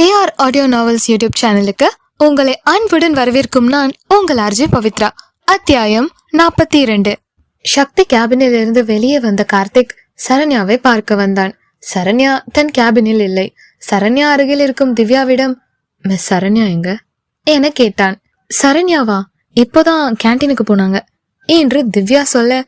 AR audio novels YouTube சேனலுக்கு உங்களை அன்புடன் வரவேற்கும் நான் உங்கள் அர்ஜி பவித்ரா. அத்தியாயம் நாற்பத்தி இரண்டு சக்தி கேபினில் இருந்து வெளியே வந்த கார்த்திக் சரண்யாவை பார்க்க வந்தான். சரண்யா தன் கேபினில் இல்லை. சரண்யா அருகில் இருக்கும் திவ்யாவிடம் மிஸ் சரண்யா எங்க? என கேட்டான். சரண்யாவா? இப்போதான் கேண்டீனுக்கு போனாங்க. என்று திவ்யா சொல்ல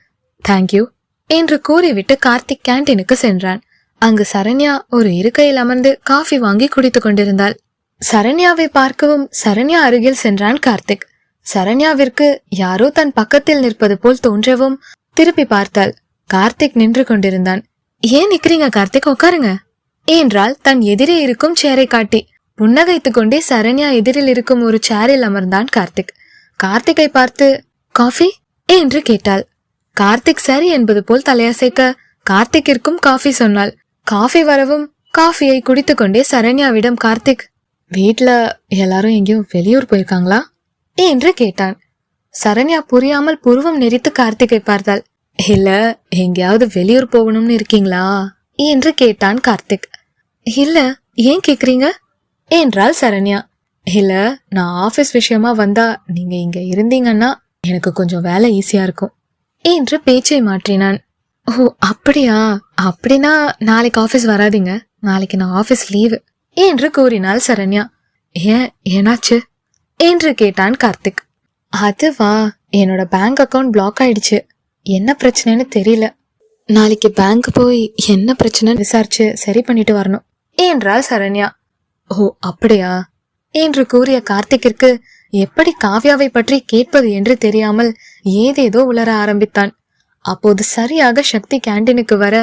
தேங்க்யூ என்று கூறிவிட்டு கார்த்திக் கேண்டீனுக்கு சென்றான். அங்கு சரண்யா ஒரு இருக்கையில் அமர்ந்து காஃபி வாங்கி குடித்துக் கொண்டிருந்தாள். சரண்யாவை பார்க்கவும் சரண்யா அருகில் சென்றான் கார்த்திக். சரண்யாவிற்கு யாரோ தன் பக்கத்தில் நிற்பது போல் தோன்றவும் திருப்பி பார்த்தாள். கார்த்திக் நின்று கொண்டிருந்தான். ஏன் நிக்கிறீங்க கார்த்திக்? உட்காருங்க. என்றால் தன் எதிரே இருக்கும் சேரை காட்டி. புன்னகைத்துக் கொண்டே சரண்யா எதிரில் இருக்கும் ஒரு சேரில் அமர்ந்தான் கார்த்திக். கார்த்திகை பார்த்து காஃபி? என்று கேட்டாள். கார்த்திக் சரி என்பது போல் தலையசைக்க கார்த்திக்கிற்கும் காஃபி சொன்னாள். காஃபி வரவும் காஃபியை குடித்துக்கொண்டே சரண்யாவிடம் கார்த்திக் வீட்ல எல்லாரும் எங்கேயும் வெளியூர் போயிருக்காங்களா? என்று கேட்டான். சரண்யா புரியாமல் புருவம் நெறித்து கார்த்திகை பார்த்தாள். இல்ல எங்கேயாவது வெளியூர் போகணும்னு இருக்கீங்களா? என்று கேட்டான் கார்த்திக். இல்ல ஏன் கேக்குறீங்க? என்றாள் சரண்யா. இல்ல நான் ஆபீஸ் விஷயமா வந்தா நீங்க இங்க இருந்தீங்கன்னா எனக்கு கொஞ்சம் வேலை ஈஸியா இருக்கும் என்று பேச்சை மாற்றினான். ஓ அப்படியா? அப்படின்னா நாளைக்கு ஆபீஸ் வராதீங்க. நாளைக்கு நான் ஆபீஸ் லீவு என்று கூறினாள் சரண்யா. ஏன் ஏனாச்சு? என்று கேட்டான் கார்த்திக். அதுவா என்னோட பேங்க் அக்கவுண்ட் பிளாக் ஆயிடுச்சு. என்ன பிரச்சனைன்னு தெரியல. நாளைக்கு பேங்க் போய் என்ன பிரச்சனைன்னு விசாரிச்சு சரி பண்ணிட்டு வரணும். என்றாள் சரண்யா. ஓ அப்படியா? என்று கூறிய கார்த்திக்கிற்கு எப்படி காவ்யாவை பற்றி கேட்பது என்று தெரியாமல் ஏதேதோ உளர ஆரம்பித்தான். அப்போது சரியாக சக்தி கேண்டீனுக்கு வர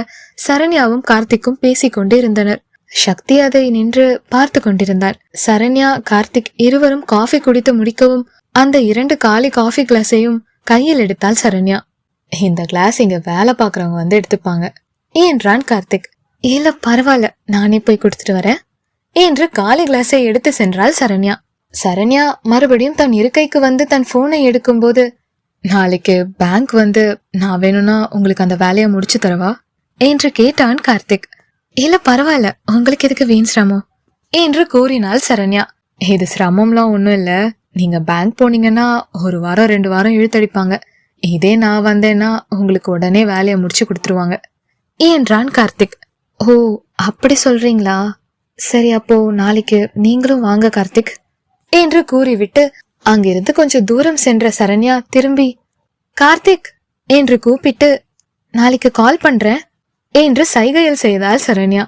சரண்யாவும் கார்த்திக்கும் பேசிக் கொண்டிருந்தனர் சக்தி அதை நின்று பார்த்து கொண்டிருந்தார். சரண்யா கார்த்திக் இருவரும் காஃபி குடித்து முடிக்கவும் அந்த இரண்டு காலி காஃபி கிளாஸையும் கையில் எடுத்தாள் சரண்யா. இந்த கிளாஸ் இங்க வேலை பார்க்குறவங்க வந்து எடுத்துப்பாங்க. என்றான் கார்த்திக்? இல்ல பரவாயில்ல நானே போய் கொடுத்துட்டு வரேன். என்று காலி கிளாஸை எடுத்து சென்றாள் சரண்யா. சரண்யா மறுபடியும் தன் இருக்கைக்கு வந்து தன் போனை எடுக்கும்போது நாளைக்கு பேங்க் வந்து நான் வேணும்னா உங்களுக்கு அந்த வேலையை முடிச்சு தரவா? என்று கேட்டான் கார்த்திக். இல்ல பரவாயில்ல. உங்களுக்கு எதுக்கு வீண் சிரமம்? என்று கூறினாள் சரண்யா. இது சிரமம்லாம் ஒன்றும் இல்ல. நீங்க பேங்க் போனீங்கன்னா ஒரு வாரம் ரெண்டு வாரம் இழுத்தடிப்பாங்க. இதே நான் வந்தேன்னா உங்களுக்கு உடனே வேலையை முடிச்சு கொடுத்துருவாங்க என்றான் கார்த்திக். ஓ அப்படி சொல்றீங்களா? சரி அப்போ நாளைக்கு நீங்களும் வாங்க கார்த்திக் என்று கூறிவிட்டு அங்கிருந்து கொஞ்சம் தூரம் சென்ற சரண்யா திரும்பி கார்த்திக் என்று கூப்பிட்டு நாளைக்கு கால் பண்றேன் என்று சைகையில் செய்தாள் சரண்யா.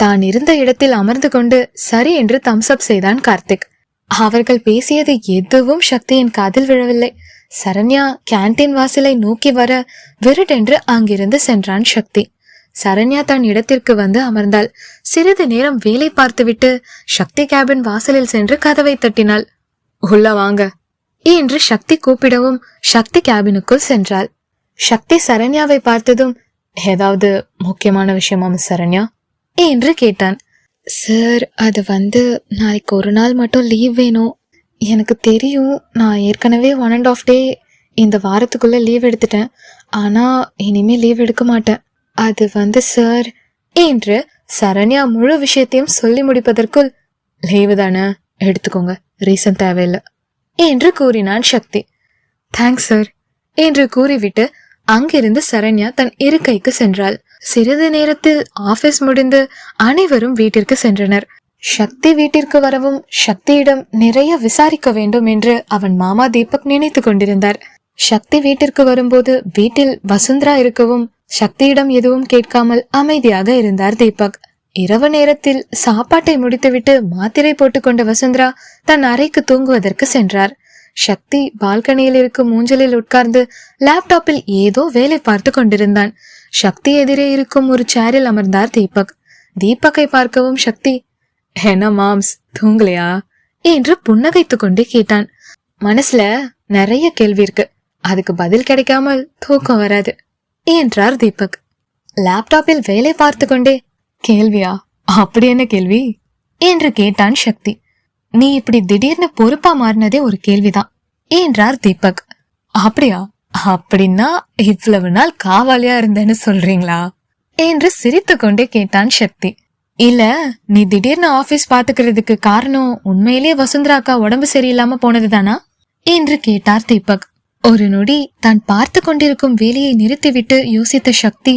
தான் இருந்த இடத்தில் அமர்ந்து கொண்டு சரி என்று தம்ஸ்அப் செய்தான் கார்த்திக். அவர்கள் பேசியது எதுவும் சக்தியின் காதில் விழவில்லை. சரண்யா கேண்டீன் வாசலை நோக்கி வர விருடென்று அங்கிருந்து சென்றான் சக்தி. சரண்யா தன் இடத்திற்கு வந்து அமர்ந்தாள். சிறிது நேரம் வேலை பார்த்துவிட்டு சக்தி கேபின் வாசலில் சென்று கதவை தட்டினாள். உள்ள வாங்க. என்று சக்தி கூப்பிடவும் சக்தி கேபினுக்குள் சென்றாள். சக்தி சரண்யாவை பார்த்ததும் ஏதாவது முக்கியமான விஷயமா மிஸ் சரண்யா? என்று கேட்டான். சார் அது வந்து நாளைக்கு ஒரு நாள் மட்டும் லீவ் வேணும். எனக்கு தெரியும் நான் ஏற்கனவே ஒன் அண்ட் ஆஃப் டே இந்த வாரத்துக்குள்ள லீவ் எடுத்துட்டேன். ஆனா இனிமே லீவ் எடுக்க மாட்டேன். அது வந்து சார் என்று சரண்யா முழு விஷயத்தையும் சொல்லி முடிப்பதற்குள் லீவு தானே? எடுத்துக்கோங்க. ரீசன் தேவையில்லை. என்று கூறினான் சக்தி. தேங்க்ஸ் சார் என்று கூறிவிட்டு அங்கிருந்து சரண்யா தன் இருக்கைக்கு சென்றாள். சிறிது நேரத்தில் ஆபீஸ் முடிந்து அனைவரும் வீட்டிற்கு சென்றனர். சக்தி வீட்டிற்கு வரவும் சக்தியிடம் நிறைய விசாரிக்க வேண்டும் என்று அவன் மாமா தீபக் நினைத்து கொண்டிருந்தார். சக்தி வீட்டிற்கு வரும்போது வீட்டில் வசுந்தரா இருக்கவும் சக்தியிடம் எதுவும் கேட்காமல் அமைதியாக இருந்தார் தீபக். இரவு நேரத்தில் சாப்பாட்டை முடித்துவிட்டு மாத்திரை போட்டுக்கொண்ட வசுந்தரா தன் அறைக்கு தூங்குவதற்கு சென்றார். சக்தி பால்கனியில் இருக்கும் ஊஞ்சலில் உட்கார்ந்து லேப்டாப்பில் ஏதோ வேலை பார்த்து கொண்டிருந்தான். சக்தி எதிரே இருக்கும் ஒரு சேரில் அமர்ந்தார் தீபக். தீபக்கை பார்க்கவும் சக்தி என்ன மாம்ஸ் தூங்கலையா? என்று புன்னகைத்துக் கொண்டே கேட்டான். மனசுல நிறைய கேள்வி இருக்கு. அதுக்கு பதில் கிடைக்காமல் தூக்கம் வராது என்றார் தீபக். லேப்டாப்பில் வேலை பார்த்து கொண்டே கேள்வியா? அப்படி என்ன கேள்வி? என்று கேட்டான் சக்தி. நீ இப்படி திடீர்னு பொறுப்பா மாறினதே ஒரு கேள்விதான் என்றார் தீபக். அப்படியா? அப்படின்னா இவ்வளவு நாள் காவாலியா இருந்தேன்னு சொல்றீங்களா? என்று சிரித்துக்கொண்டே கேட்டான் சக்தி. இல்ல நீ திடீர்னு ஆபீஸ் பாத்துக்கிறதுக்கு காரணம் உண்மையிலேயே வசுந்தரா அக்கா உடம்பு சரியில்லாம போனதுதானா? என்று கேட்டார் தீபக். ஒரு நொடி தான் பார்த்து கொண்டிருக்கும் வேலையை நிறுத்திவிட்டு யோசித்த சக்தி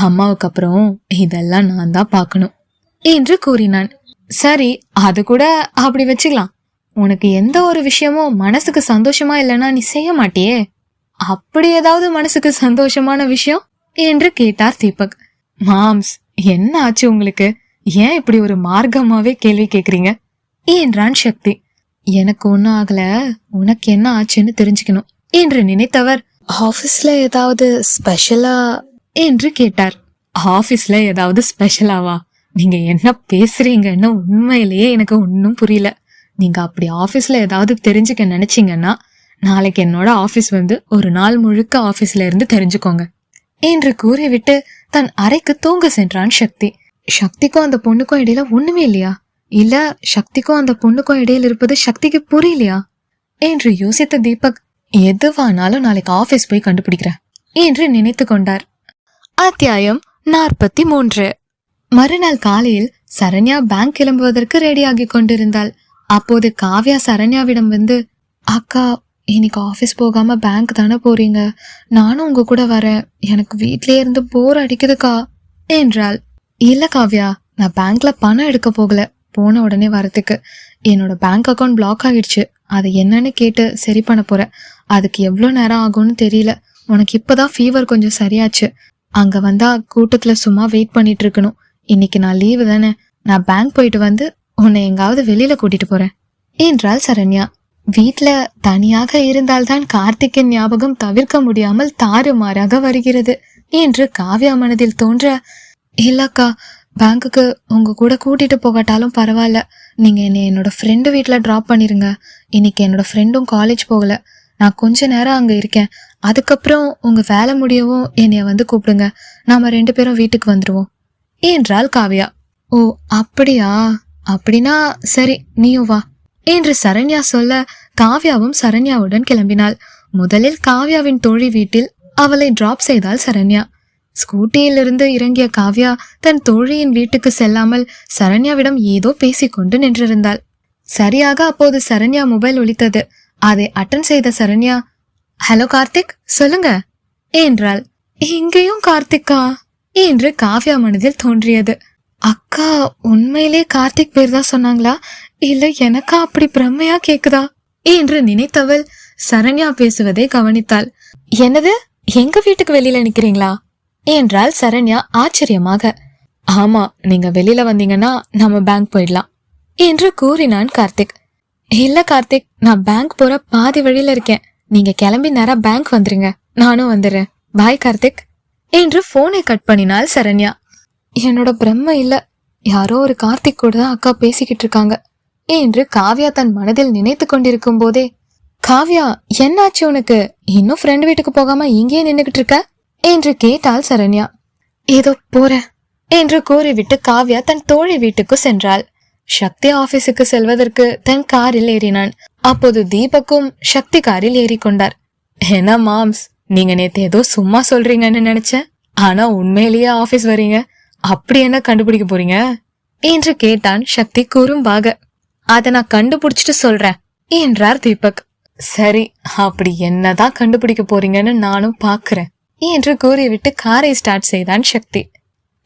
அம்மாவுக்கு அப்புறம் இதெல்லாம் நான் தான் பார்க்கணும் என்று கூறினான். சரி அது கூட அப்படி வச்சுக்கலாம். உனக்கு எந்த ஒரு விஷயமும் மனசுக்கு சந்தோஷமா இல்லைன்னா நீ செய்ய மாட்டியே. அப்படி ஏதாவது மனசுக்கு சந்தோஷமான விஷயம்? என்று கேட்டார் தீபக். மாம்ஸ் என்ன ஆச்சு உங்களுக்கு? ஏன் இப்படி ஒரு மார்க்கமாவே கேள்வி கேக்குறீங்க? என்றான் சக்தி. எனக்கு ஒன்னும் ஆகல. உனக்கு என்ன ஆச்சுன்னு தெரிஞ்சுக்கணும் என்று நினைத்தவர். ஆபீஸ்ல ஏதாவது ஸ்பெஷலா என்று கேட்டார். ஆபீஸ்ல ஏதாவது ஸ்பெஷலாவா நீங்க என்ன பேசுறீங்கன்னு உண்மையிலேயே எனக்கு ஒன்றும் புரியல. நீங்க அப்படி ஆபீஸ்ல ஏதாவது தெரிஞ்சுக்க நினைச்சீங்கன்னா நாளைக்கு என்னோட ஆபீஸ் வந்து ஒரு நாள் முழுக்க ஆபீஸ்ல இருந்து தெரிஞ்சுக்கோங்க என்று கூறிவிட்டு தன் அறைக்கு தூங்க சென்றான் சக்தி. சக்திக்கும் அந்த பொண்ணுக்கும் இடையில ஒண்ணுமே இல்லையா? இல்ல சக்திக்கும் அந்த பொண்ணுக்கும் இடையில இருப்பது சக்திக்கு புரியலையா? என்று யோசித்த தீபக் எதுவானாலும் நாளைக்கு ஆபீஸ் போய் கண்டுபிடிக்கிறேன் என்று நினைத்து கொண்டார். அத்தியாயம் நாற்பத்தி மூன்று மறுநாள் காலையில் சரண்யா பேங்க் கிளம்புவதற்கு ரெடியாகி கொண்டிருந்தாள். அப்போது காவ்யா சரண்யாவிடம் வந்து அக்கா இன்னைக்கு ஆஃபீஸ் போகாம பேங்க் தானே போறீங்க? நானும் உங்க கூட வரேன். எனக்கு வீட்லயே இருந்து போர் அடிக்குதுக்கா? என்றாள். இல்ல காவ்யா நான் பேங்க்ல பணம் எடுக்க போகல. போன உடனே வரதுக்கு என்னோட பேங்க் அக்கவுண்ட் பிளாக் ஆகிடுச்சு. அது என்னன்னு கேட்டு சரி பண்ண போறேன். அதுக்கு எவ்வளோ நேரம் ஆகும்னு தெரியல. உனக்கு இப்பதான் ஃபீவர் கொஞ்சம் சரியாச்சு. அங்க வந்தா கூட்டத்துல சும்மா வெயிட் பண்ணிட்டு இருக்கணும். இன்னைக்கு நான் லீவு தானே. நான் பேங்க் போயிட்டு வந்து உன்னை எங்காவது வெளியில கூட்டிட்டு போறேன். என்றாள் சரண்யா. வீட்ல தனியாக இருந்தால்தான் கார்த்திக்கின் ஞாபகம் தவிர்க்க முடியாமல் தாறுமாறாக வருகிறது என்று காவ்யா மனதில் தோன்ற இல்லக்கா பேங்க்குக்கு உங்க கூட கூட்டிட்டு போகாட்டாலும் பரவாயில்ல. நீங்க என்னை என்னோட ஃப்ரெண்டு வீட்டில் ட்ராப் பண்ணிருங்க. இன்னைக்கு என்னோட ஃப்ரெண்டும் காலேஜ் போகல. நான் கொஞ்ச நேரம் அங்க இருக்கேன். அதுக்கப்புறம் உங்க வேலை முடியவும் என்னைய வந்து கூப்பிடுங்க. நாம ரெண்டு பேரும் வீட்டுக்கு வந்துருவோம். என்றாள் காவ்யா. ஓ அப்படியா? அப்படின்னா சரி நீயும் வா. என்று சரண்யா சொல்ல காவ்யாவும் சரண்யாவுடன் கிளம்பினாள். முதலில் காவ்யாவின் தோழி வீட்டில் அவளை டிராப் செய்தாள் சரண்யா. ஸ்கூட்டியிலிருந்து இறங்கிய காவ்யா தன் தோழியின் வீட்டுக்கு செல்லாமல் சரண்யாவிடம் ஏதோ பேசிக்கொண்டு நின்றிருந்தாள். சரியாக அப்போது சரண்யா மொபைல் ஒலித்தது. அதை அட்டன் செய்த சரண்யா ஹலோ கார்த்திக் சொல்லுங்க. என்றாள் இங்கேயும் கார்த்திக்கா என்று காவ்யா மனதில் தோன்றியது. அக்கா உண்மையிலே கார்த்திக் பேர் தான் சொன்னாங்களா? இல்ல எனக்கா அப்படி பிரம்மையா கேக்குதா? என்று நினைத்தவள் சரண்யா பேசுவதை கவனித்தாள். என்னது எங்க வீட்டுக்கு வெளியில நிக்கிறீங்களா? என்றால் சரண்யா ஆச்சரியமாக. ஆமா நீங்க வெளியில வந்தீங்கன்னா நம்ம பேங்க் போயிடலாம் என்று கூறினான் கார்த்திக். இல்ல கார்த்திக் நான் பேங்க் போற பாதி வழியில இருக்கேன். நீங்க கிளம்பி நேரா பேங்க் வந்துருங்க. நானும் வந்துடுறேன் பாய் கார்த்திக். என்று போனை கட் பண்ணினாள் சரண்யா. என்னோட பிரம்ம இல்ல. யாரோ ஒரு கார்த்திக் கூட தான் அக்கா பேசிக்கிட்டு இருக்காங்க. என்று காவ்யா தன் மனதில் நினைத்து கொண்டிருக்கும் போதே காவ்யா என்னாச்சு உனக்கு? இன்னும் ஃப்ரெண்ட் வீட்டுக்கு போகாம இங்கேயே நின்னுகிட்டு இருக்க? என்று கேட்டாள் சரண்யா. ஏதோ போற என்று கூறிவிட்டு காவ்யா தன் தோழி வீட்டுக்கு சென்றாள். சக்தி ஆபீஸுக்கு செல்வதற்கு தன் காரில் ஏறினான். அப்போது தீபக்கும் சக்தி காரில் ஏறிக்கொண்டார். என்ன மாம்ஸ் நீங்க நேத்து ஏதோ சும்மா சொல்றீங்கன்னு நினைச்சேன். ஆனா உண்மையிலேயே ஆபீஸ் வரீங்க. அப்படி என்ன கண்டுபிடிக்க போறீங்க? என்று கேட்டான் சக்தி குறும்பாக. அதை நான் கண்டுபிடிச்சிட்டு சொல்றேன் என்றார் தீபக். சரி அப்படி என்னதான் கண்டுபிடிக்க போறீங்கன்னு நானும் பாக்குறேன் என்று கூறிவிட்டு காரை ஸ்டார்ட் செய்தான் சக்தி.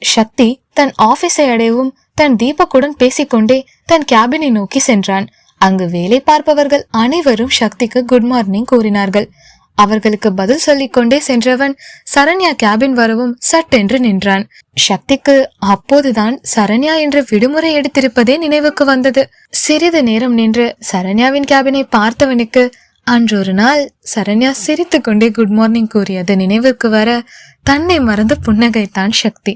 சக்தி தன் ஆபீஸை அடையவும் தன் தீபக்குடன் பேசிக்கொண்டே தன் கேபினை நோக்கி சென்றான். அங்கு வேலை பார்ப்பவர்கள் அனைவரும் சக்திக்கு குட் மார்னிங் கூறினார்கள். அவர்களுக்கு பதில் சொல்லிக்கொண்டே சென்றவன் சரண்யா கேபின் வரவும் சட்டென்று நின்றான். சக்திக்கு அப்போதுதான் சரண்யா என்று விடுமுறை எடுத்திருப்பதே நினைவுக்கு வந்தது. சிறிது நேரம் நின்று சரண்யாவின் கேபினை பார்த்தவனுக்கு அன்றொரு நாள் சரண்யா சிரித்துக்கொண்டே குட் மார்னிங் கூறியது நினைவுக்கு வர தன்னை மறந்து புன்னகைத்தான் சக்தி.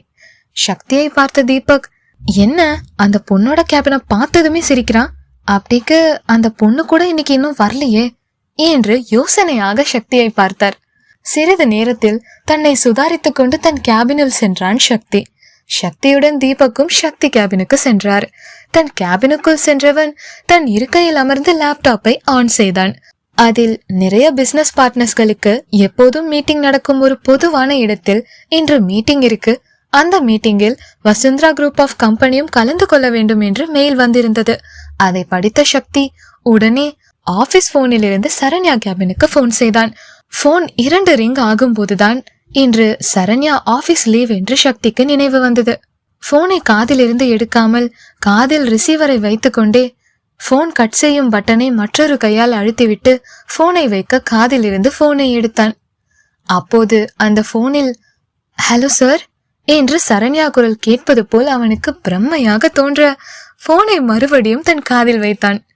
சக்தியை பார்த்த தீபக் என்ன? அந்த பொண்ணோட கேபினை பார்த்ததுமே சிரிக்கிறான். அப்படிக்கு அந்த பொண்ணு கூட இன்னைக்கு இன்னும் வரலையே என்று யோசனையாக சக்தியை பார்த்தார். சிறிது நேரத்தில் தன்னை சுதாரித்து கொண்டு தன் கேபினில் சென்றான் சக்தி. சக்தியுடன் தீபக்கும் சக்தி கேபினுக்கு சென்றார். தன் கேபினுக்குள் சென்றவன் தன் இருக்கையில் அமர்ந்து லேப்டாப்பை ஆன் செய்தான். அதில் நிறைய பிசினஸ் பார்ட்னர்ஸ்களுக்கு எப்போதும் மீட்டிங் நடக்கும் ஒரு பொதுவான இடத்தில் இன்று மீட்டிங் இருக்கு. அந்த மீட்டிங்கில் வசுந்தரா குரூப் ஆஃப் கம்பெனியும் கலந்து கொள்ள வேண்டும் என்று மெயில் வந்திருந்தது. அதை படித்த சக்தி உடனே ஆபீஸ் போனில் இருந்து சரண்யா கேபினுக்கு போன் செய்தான். போன் இரண்டு ரிங் ஆகும்போதுதான் இன்று சரண்யா ஆபீஸ் லீவ் என்று சக்திக்கு நினைவு வந்தது. போனை காதிலிருந்து எடுக்காமல் காதில் ரிசீவரை வைத்துக்கொண்டே போன் கட் செய்யும் பட்டனை மற்றொரு கையால் அழுத்திவிட்டு போனை வைக்க காதிலிருந்து போனை எடுத்தான். அப்போது அந்த போனில் ஹலோ சார் என்று சரண்யா குரல் கேட்பது போல் அவனுக்கு பிரம்மையாக தோன்ற போனை மறுபடியும் தன் காதில் வைத்தான்.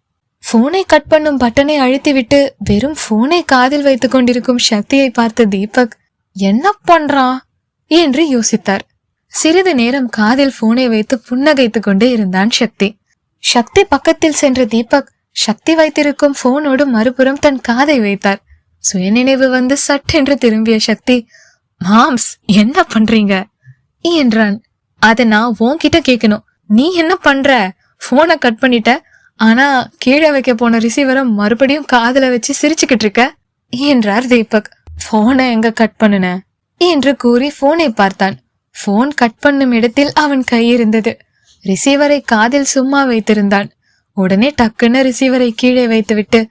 போனை கட் பண்ணும் பட்டனை அழுத்திவிட்டு வெறும் போனை காதில் வைத்துக் கொண்டிருக்கும் சக்தியை பார்த்த தீபக் என்ன பண்றான் என்று யோசித்தார். சிறிது நேரம் காதில் போனை வைத்து புன்னகைத்துக் கொண்டே இருந்தான் சக்தி. சக்தி பக்கத்தில் சென்ற தீபக் சக்தி வைத்திருக்கும் போனோடு மறுபுறம் தன் காதை வைத்தார். சுயநினைவு வந்து சட்டென்று திரும்பிய சக்தி மாம்ஸ் என்ன பண்றீங்க? என்றான். அத நான் உன்கிட்ட கேட்கணும். நீ என்ன பண்ற? போனை கட் பண்ணிட்ட. ஆனா கீழே வைக்க போன ரிசீவரை மறுபடியும் காதுல வச்சு சிரிச்சுக்கிட்டு இருக்க. என்றார் தீபக். போனை எங்க கட் பண்ணுன? என்று கூறி போனை பார்த்தான். போன் கட் பண்ணும் இடத்தில் அவன் கை இருந்தது. ரிசீவரை காதில் சும்மா வைத்திருந்தான். உடனே டக்குன்னு ரிசீவரை கீழே வைத்துவிட்டு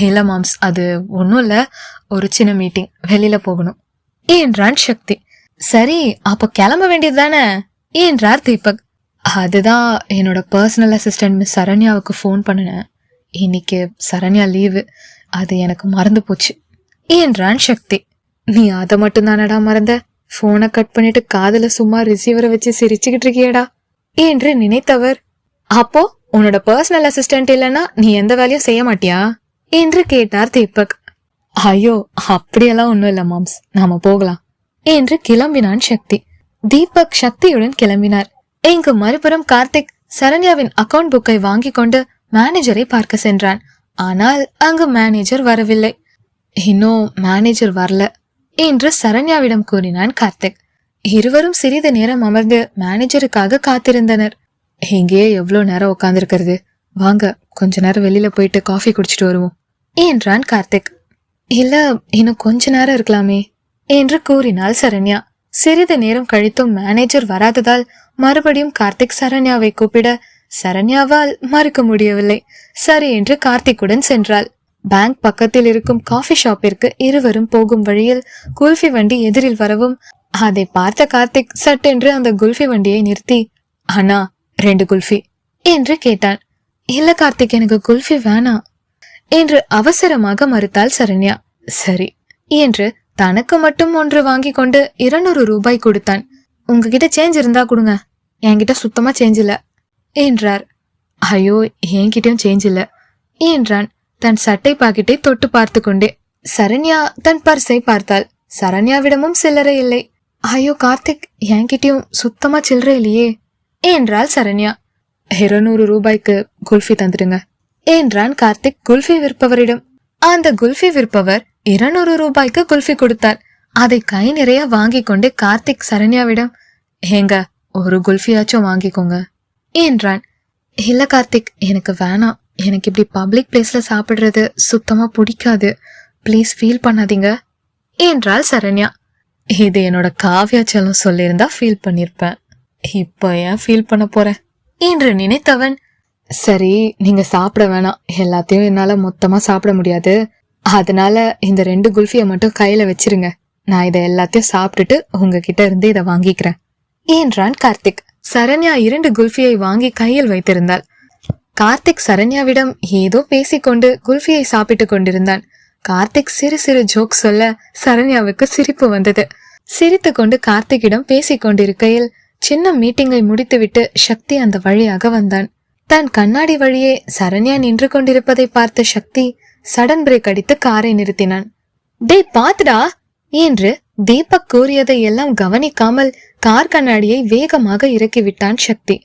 இல்ல மாம்ஸ் அது ஒன்றும் இல்ல. ஒரு சின்ன மீட்டிங் வெளியில போகணும். என்றான் சக்தி. சரி அப்போ கிளம்ப வேண்டியது தானே? என்றார் தீபக் அதுதான் என்னோட பர்சனல் அசிஸ்டன்ட் மிஸ் சரண்யாவுக்கு ஃபோன் பண்ணினேன். இன்னைக்கு சரண்யா லீவு அது எனக்கு மறந்து போச்சு. என்றான் சக்தி? நீ அதை மட்டும் தானடா மறந்த? போனை கட் பண்ணிட்டு காதல சும்மா ரிசீவரை வச்சு சிரிச்சுக்கிட்டு இருக்கியேடா. என்று நினைத்தவர். அப்போ உன்னோட பர்சனல் அசிஸ்டன்ட் இல்லைன்னா நீ எந்த வேலையும் செய்ய மாட்டியா? என்று கேட்டார் தீபக். ஐயோ அப்படியெல்லாம் ஒன்றும் இல்லை மாம்ஸ். நாம போகலாம். என்று கிளம்பினான் சக்தி. தீபக் சக்தியுடன் கிளம்பினார். இங்கு மறுபுறம் கார்த்திக் சரண்யாவின் அக்கவுண்ட் புக்கை வாங்கி கொண்டு மேனேஜரை பார்க்க சென்றான். ஆனால் அங்கு மேனேஜர் வரவில்லை. இன்னும் மேனேஜர் வரல என்று சரண்யாவிடம் கூறினான் கார்த்திக். இருவரும் சிறிது நேரம் அமர்ந்து மேனேஜருக்காக காத்திருந்தனர். இங்கேயே எவ்வளவு நேரம் உட்காந்துருக்கிறது வாங்க கொஞ்ச நேரம் வெளியில போயிட்டு காஃபி குடிச்சிட்டு வருவோம் என்றான் கார்த்திக். இல்ல இன்னும் கொஞ்ச நேரம் இருக்கலாமே என்று கூறினாள் சரண்யா. சிறிது நேரம் கழித்தும் மேனேஜர் வராததால் மறுபடியும் கார்த்திக் சரண்யாவை கூப்பிட சரண்யாவால் மறுக்க முடியவில்லை. சரி என்று கார்த்திக்குடன் சென்றாள். பேங்க் பக்கத்தில் இருக்கும் காஃபி ஷாப்பிற்கு இருவரும் போகும் வழியில் குல்ஃபி வண்டி எதிரில் வரவும் அதை பார்த்த கார்த்திக் சட்டென்று அந்த குல்ஃபி வண்டியை நிறுத்தி அண்ணா ரெண்டு குல்ஃபி என்று கேட்டான் இல்ல கார்த்திக் எனக்கு குல்ஃபி வேணாம் என்று அவசரமாக மறுத்தாள் சரண்யா. சரி என்று தனக்கு மட்டும் ஒன்று வாங்கி கொண்டு இருநூறு ரூபாய் கொடுத்தான். உங்ககிட்ட சேஞ்ச் இருந்தா கொடுங்க. என்கிட்ட சுத்தமா சேஞ்ச் இல்ல. என்றார். ஐயோ என்கிட்டயும் சேஞ்ச் இல்ல. என்றான். தன் சட்டை பாக்கெட்டை தொட்டு பார்த்து கொண்டே. சரண்யா தன் பர்ஸை பார்த்தாள். சரண்யாவிடமும் சில்லறை இல்லை. ஐயோ கார்த்திக் என்கிட்டயும் சுத்தமா சில்லறை இல்லையே. என்றாள் சரண்யா. இருநூறு ரூபாய்க்கு குல்ஃபி தந்துடுங்க. என்றான் கார்த்திக் குல்ஃபி விற்பவரிடம். அந்த குல்ஃபி விற்பவர் இருநூறு ரூபாய்க்கு குல்ஃபி கொடுத்தார். அதை கை நிறைய வாங்கி கொண்டு கார்த்திக் சரண்யாவிடம் ஏங்க ஒரு குல்ஃபியாச்சும் வாங்கிக்கோங்க. என்றான். இல்ல கார்த்திக் எனக்கு வேணாம். எனக்கு இப்படி பப்ளிக் பிளேஸ்ல சாப்பிடுறது சுத்தமா பிடிக்காது. ப்ளீஸ் ஃபீல் பண்ணாதீங்க. என்றாள் சரண்யா. இது என்னோட காவியாச்சலம் சொல்லியிருந்தா ஃபீல் பண்ணிருப்பேன். இப்போ ஏன் ஃபீல் பண்ண போறேன் என்று நினைத்தவன் சரி நீங்க சாப்பிட வேணாம். எல்லாத்தையும் என்னால மொத்தமா சாப்பிட முடியாது. அதனால இந்த ரெண்டு குல்ஃபியை மட்டும் கையில வச்சிருங்க. நான் இதை எல்லாத்தையும் சாப்பிட்டுட்டு உங்ககிட்ட இருந்து இதை வாங்கிக்கிறேன். என்றான் கார்த்திக். சரண்யா இரண்டு குல்ஃபியை வாங்கி கையில் வைத்திருந்தாள். கார்த்திக் சரண்யாவிடம் ஏதோ பேசிக்கொண்டு குல்ஃபியை சாப்பிட்டுக் கொண்டிருந்தான். கார்த்திக் சிறு சிறு ஜோக் சொல்ல சரண்யாவுக்கு சிரிப்பு வந்தது. சிரித்துக்கொண்டு கார்த்திக்கிடம் பேசிக்கொண்டிருக்கையில் சின்ன மீட்டிங்கை முடித்துவிட்டு சக்தி அந்த வழியாக வந்தான். தன் கண்ணாடி வழியே சரண்யா நின்று கொண்டிருப்பதை பார்த்த சக்தி சடன் பிரேக் அடித்து காரை நிறுத்தினான். டேய் பாத்துடா. என்று தீபக் கூறியதை எல்லாம் கவனிக்காமல் கார் கண்ணாடியை வேகமாக இறக்கிவிட்டான் சக்தி.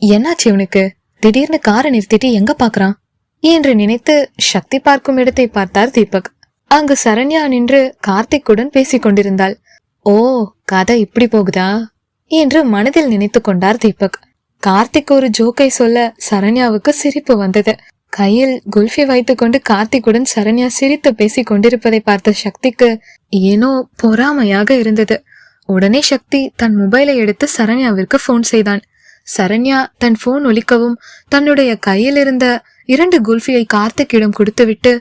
என்னாச்சு இவனுக்கு திடீர்னு காரை நிறுத்திட்டு எங்க பாக்குறான்? என்று நினைத்து சக்தி பார்க்கும் இடத்தை பார்த்தார் தீபக். அங்கு சரண்யா நின்று கார்த்திக்குடன் பேசிக் கொண்டிருந்தாள். ஓ கதை இப்படி போகுதா? என்று மனதில் நினைத்து கொண்டார் தீபக். கார்த்திக் ஒரு ஜோக்கை சொல்ல சரண்யாவுக்கு சிரிப்பு வந்தது. கையில் குல்ஃபி வைத்துக்கொண்டு கார்த்திக்குடன் சரண்யா சிரித்து பேசி கொண்டிருப்பதை பார்த்த சக்திக்கு ஏனோ பொறாமையாக இருந்தது. உடனே சக்தி தன் மொபைலை எடுத்து சரண்யாவிற்கு ஃபோன் செய்தான். சரண்யா தன் ஃபோன் ஒலிக்கவும் தன்னுடைய கையில் இருந்த இரண்டு குல்ஃபியை கார்த்திக்கிடம் கொடுத்துவிட்டு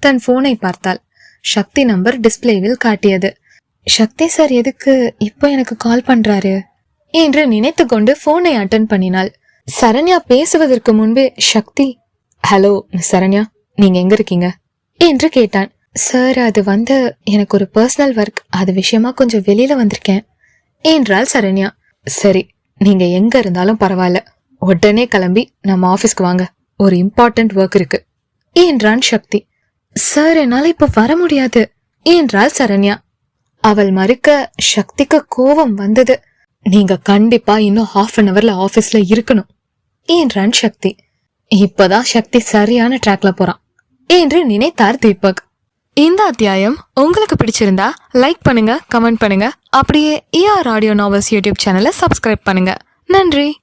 தன் போனை பார்த்தாள். சக்தி நம்பர் டிஸ்ப்ளேவில் காட்டியது. சக்தி சார் எதுக்கு இப்போ எனக்கு கால் பண்றாரு? என்று நினைத்து கொண்டு போனை அட்டன் பண்ணினாள். சரண்யா பேசுவதற்கு முன்பே சக்தி ஹலோ மிஸ் சரண்யா நீங்க எங்க இருக்கீங்க? என்று கேட்டான். சார் அது வந்து எனக்கு ஒரு பர்சனல் ஒர்க் அது விஷயமா கொஞ்சம் வெளியில வந்திருக்கேன் என்றாள் சரண்யா சரி நீங்க எங்க இருந்தாலும் பரவாயில்ல. உடனே கிளம்பி நம்ம ஆபீஸ்க்கு வாங்க ஒரு இம்பார்ட்டன்ட் ஒர்க் இருக்கு என்றான் சக்தி. சார் என்னால இப்ப வர முடியாது என்றாள் சரண்யா அவள் மறுக்க சக்திக்கு கோபம் வந்தது. நீங்க கண்டிப்பா இன்னும் ஹாஃப் அன் அவர்ல ஆபீஸ்ல இருக்கணும் என்றான் சக்தி. இப்பதான் சக்தி சரியான ட்ராக்ல போறான். என்று நினைத்தார் தீபக். இந்த அத்தியாயம் உங்களுக்கு பிடிச்சிருந்தா லைக் பண்ணுங்க கமெண்ட் பண்ணுங்க. அப்படியே ஏஆர் ஆடியோ நாவல்ஸ் யூடியூப் சேனலை சப்ஸ்கிரைப் பண்ணுங்க. நன்றி.